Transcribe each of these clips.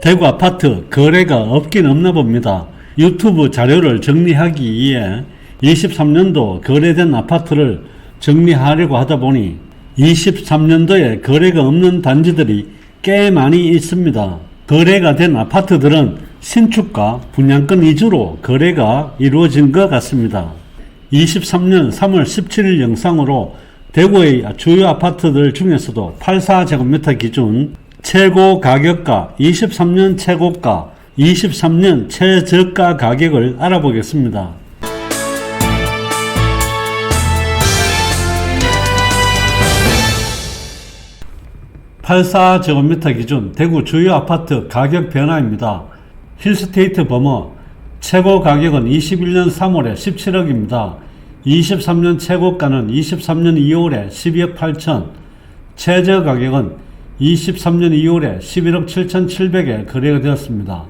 대구 아파트 거래가 없긴 없나 봅니다. 유튜브 자료를 정리하기 위해 23년도 거래된 아파트를 정리하려고 하다 보니 23년도에 거래가 없는 단지들이 꽤 많이 있습니다. 거래가 된 아파트들은 신축과 분양권 위주로 거래가 이루어진 것 같습니다. 23년 3월 17일 영상으로 대구의 주요 아파트들 중에서도 84제곱미터 기준 최고 가격과 23년 최고가, 23년 최저가 가격을 알아보겠습니다. 84제곱미터 기준 대구 주요 아파트 가격 변화입니다. 힐스테이트 범어 최고 가격은 21년 3월에 17억입니다. 23년 최고가는 23년 2월에 12억 8천, 최저 가격은 23년 2월에 11억 7천7백에 거래가 되었습니다.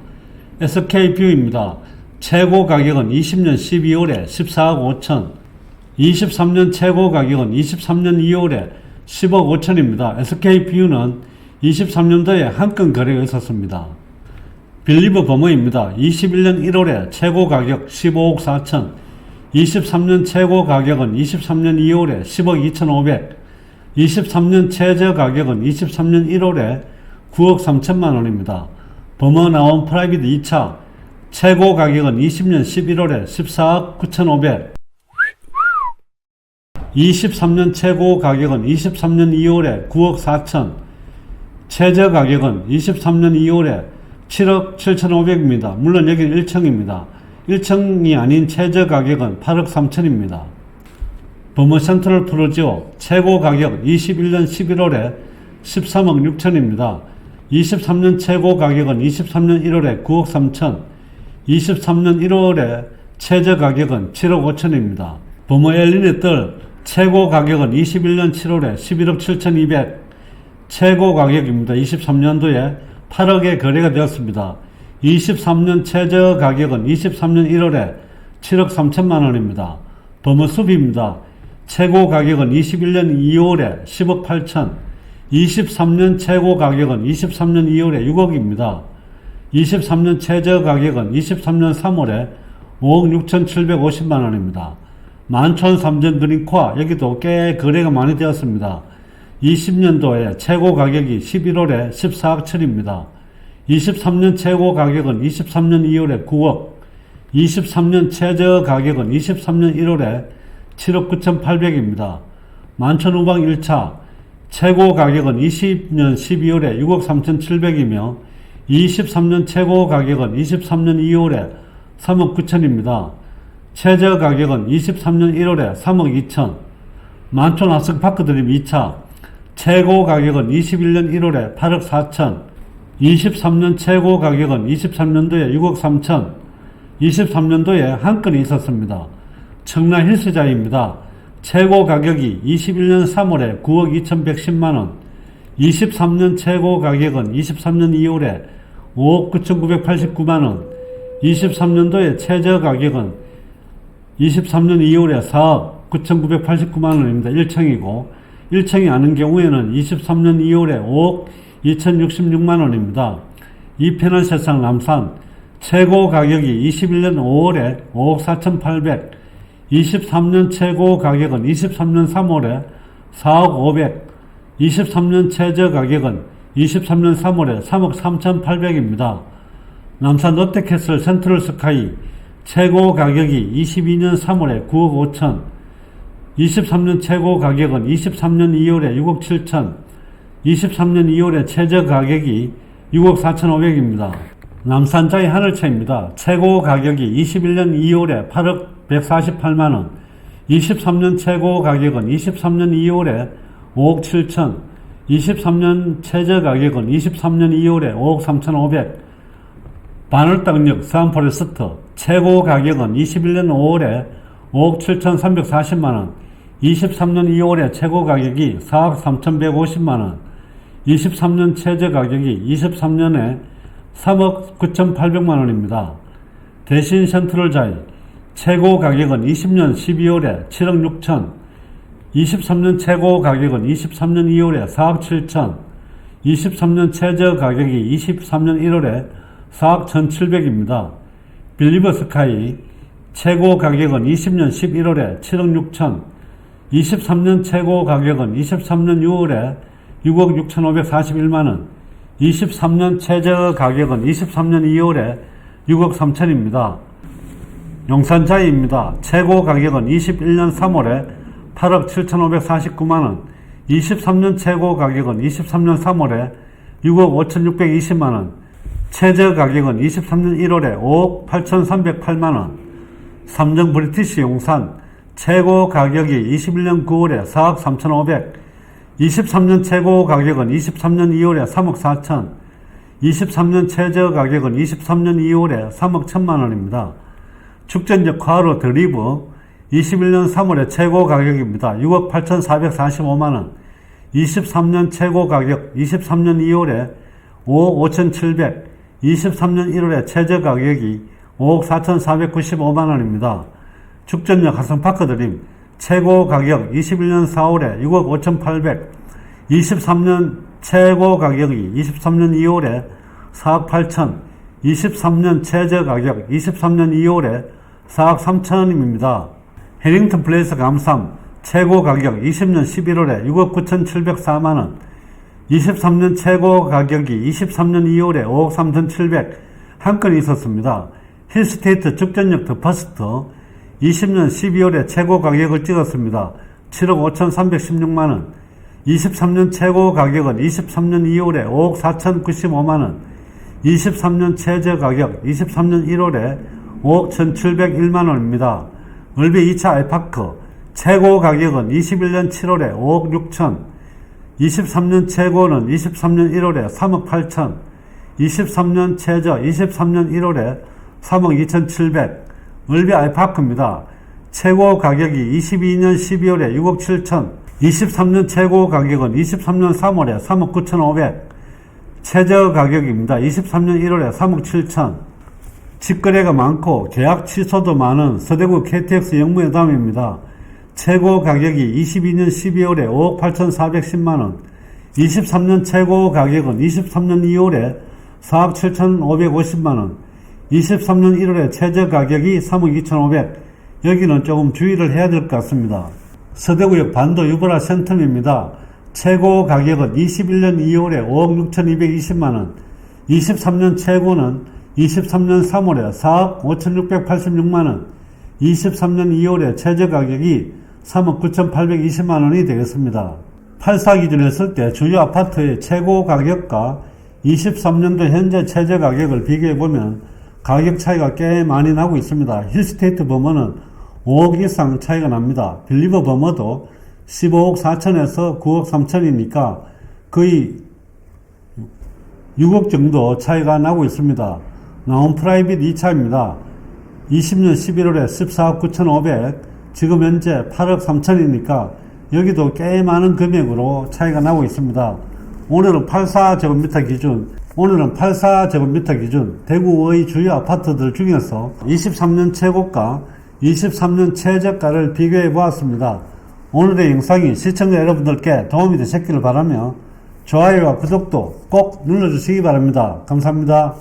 SK뷰입니다. 최고 가격은 20년 12월에 14억 5천, 23년 최고 가격은 23년 2월에 10억 5천입니다. SK뷰는 23년도에 한 건 거래가 있었습니다. 빌리브 버머입니다. 21년 1월에 최고 가격 15억 4천, 23년 최고 가격은 23년 2월에 10억 2,500, 23년 최저 가격은 23년 1월에 9억 3천만 원입니다. 버머 나온 프라이빗 2차 최고 가격은 20년 11월에 14억 9,500, 23년 최고 가격은 23년 2월에 9억 4천, 최저 가격은 23년 2월에 7억 7,500입니다. 물론 여기는 1층입니다. 1층이 아닌 최저 가격은 8억 3천입니다. 버머 센트럴 프로지오 최고 가격 21년 11월에 13억 6천입니다. 23년 최고 가격은 23년 1월에 9억 3천, 23년 1월에 최저 가격은 7억 5천입니다. 버머 엘리네 뜰 최고 가격은 21년 7월에 11억 7천2백 최고 가격입니다. 23년도에 8억에 거래가 되었습니다. 23년 최저 가격은 23년 1월에 7억 3천만 원입니다. 버머 숲입니다. 최고 가격은 21년 2월에 10억 8천, 23년 최고 가격은 23년 2월에 6억입니다. 23년 최저 가격은 23년 3월에 5억 6천7백오십만 원입니다. 만촌 삼전 드링크와 여기도 꽤 거래가 많이 되었습니다. 20년도에 최고 가격이 11월에 14억 7입니다. 23년 최고 가격은 23년 2월에 9억, 23년 최저 가격은 23년 1월에 7억 9,800입니다. 만천우방 1차 최고 가격은 20년 12월에 6억 3,700이며 23년 최고 가격은 23년 2월에 3억 9천입니다. 최저 가격은 23년 1월에 3억 2천. 만촌 아스파크 드림 2차 최고 가격은 21년 1월에 8억 4천. 23년 최고 가격은 23년도에 6억 3천, 23년도에 한 건이 있었습니다. 청라 힐스자입니다. 최고 가격이 21년 3월에 9억 2,110만원, 23년 최고 가격은 23년 2월에 5억 9,989만원, 23년도에 최저 가격은 23년 2월에 4억 9,989만원입니다. 1층이고, 1층이 아닌 경우에는 23년 2월에 5억 2,066만 원입니다. 이 편한 세상 남산 최고 가격이 21년 5월에 5억 4,800, 23년 최고 가격은 23년 3월에 4억 500, 23년 최저 가격은 23년 3월에 3억 3,800입니다. 남산 롯데캐슬 센트럴 스카이 최고 가격이 22년 3월에 9억 5천, 23년 최고 가격은 23년 2월에 6억 7천, 23년 2월에 최저 가격이 6억 4,500입니다. 남산자의 하늘채입니다. 최고 가격이 21년 2월에 8억 148만 원, 23년 최고 가격은 23년 2월에 5억 7천, 23년 최저 가격은 23년 2월에 5억 3,500, 바늘땅역 사암포레스트 최고 가격은 21년 5월에 5억 7,340만원, 23년 2월에 최고 가격이 4억 3,150만원, 23년 최저 가격이 23년에 3억 9,800만 원입니다. 대신 센트럴 자이 최고 가격은 20년 12월에 7억 6천, 23년 최고 가격은 23년 2월에 4억 7천, 23년 최저 가격이 23년 1월에 4억 1,700입니다. 빌리버 스카이 최고 가격은 20년 11월에 7억 6천, 23년 최고 가격은 23년 6월에 6억 6,541만원, 23년 최저 가격은 23년 2월에 6억 3천입니다. 용산자이입니다. 최고 가격은 21년 3월에 8억 7,549만원, 23년 최고 가격은 23년 3월에 6억 5,620만원, 최저 가격은 23년 1월에 5억 8,308만원, 삼성 브리티시 용산 최고 가격이 21년 9월에 4억 3,500, 23년 최고 가격은 23년 2월에 3억 4천, 23년 최저 가격은 23년 2월에 3억 1천만 원입니다. 축전적 과로 드리브 21년 3월에 최고 가격입니다. 6억 8,445만 원. 23년 최고 가격 23년 2월에 5억 5,700. 23년 1월에 최저 가격이 5억 4,495만 원입니다. 축전역 하성파크 드림 최고 가격 21년 4월에 6억 5,800. 23년 최고 가격이 23년 2월에 4억 8천. 23년 최저 가격 23년 2월에 4억 3천원입니다. 해링턴 플레이스 감삼 최고 가격 20년 11월에 6억 9,704만원 23년 최고 가격이 23년 2월에 5억 3,700 한건 있었습니다. 힐스테이트 축전역 더 퍼스트 20년 12월에 최고 가격을 찍었습니다. 7억 5,316만원 23년 최고 가격은 23년 2월에 5억 4,095만원 23년 최저 가격 23년 1월에 5억 1,701만 원입니다. 을비 2차 알파크 최고 가격은 21년 7월에 5억 6천 23년 최고는 23년 1월에 3억 8천 23년 최저 23년 1월에 3억 2,700 을비 알파크입니다. 최고 가격이 22년 12월에 6억 7천 23년 최고 가격은 23년 3월에 3억 9,500 최저 가격입니다. 23년 1월에 3억 7천. 직거래가 많고 계약 취소도 많은 서대구 KTX 영무회담입니다. 최고 가격이 22년 12월에 5억 8,410만원. 23년 최고 가격은 23년 2월에 4억 7,550만원. 23년 1월에 최저 가격이 3억 2,500. 여기는 조금 주의를 해야 될 것 같습니다. 서대구역 반도 유보라 센텀입니다. 최고 가격은 21년 2월에 5억 6,220만원, 23년 최고는 23년 3월에 4억 5,686만원, 23년 2월에 최저 가격이 3억 9,820만원이 되겠습니다. 84 기준 했을 때 주요 아파트의 최고 가격과 23년도 현재 최저 가격을 비교해보면 가격 차이가 꽤 많이 나고 있습니다. 힐스테이트 범어는 5억 이상 차이가 납니다. 빌리버 범어도 15억 4천에서 9억 3천이니까 거의 6억 정도 차이가 나고 있습니다. 나온 프라이빗 2차입니다. 20년 11월에 14억 9천5백 지금 현재 8억 3천이니까 여기도 꽤 많은 금액으로 차이가 나고 있습니다. 오늘은 84제곱미터 기준 오늘은 84제곱미터 기준 대구의 주요 아파트들 중에서 23년 최고가 23년 최저가를 비교해 보았습니다. 오늘의 영상이 시청자 여러분들께 도움이 되셨기를 바라며 좋아요와 구독도 꼭 눌러주시기 바랍니다. 감사합니다.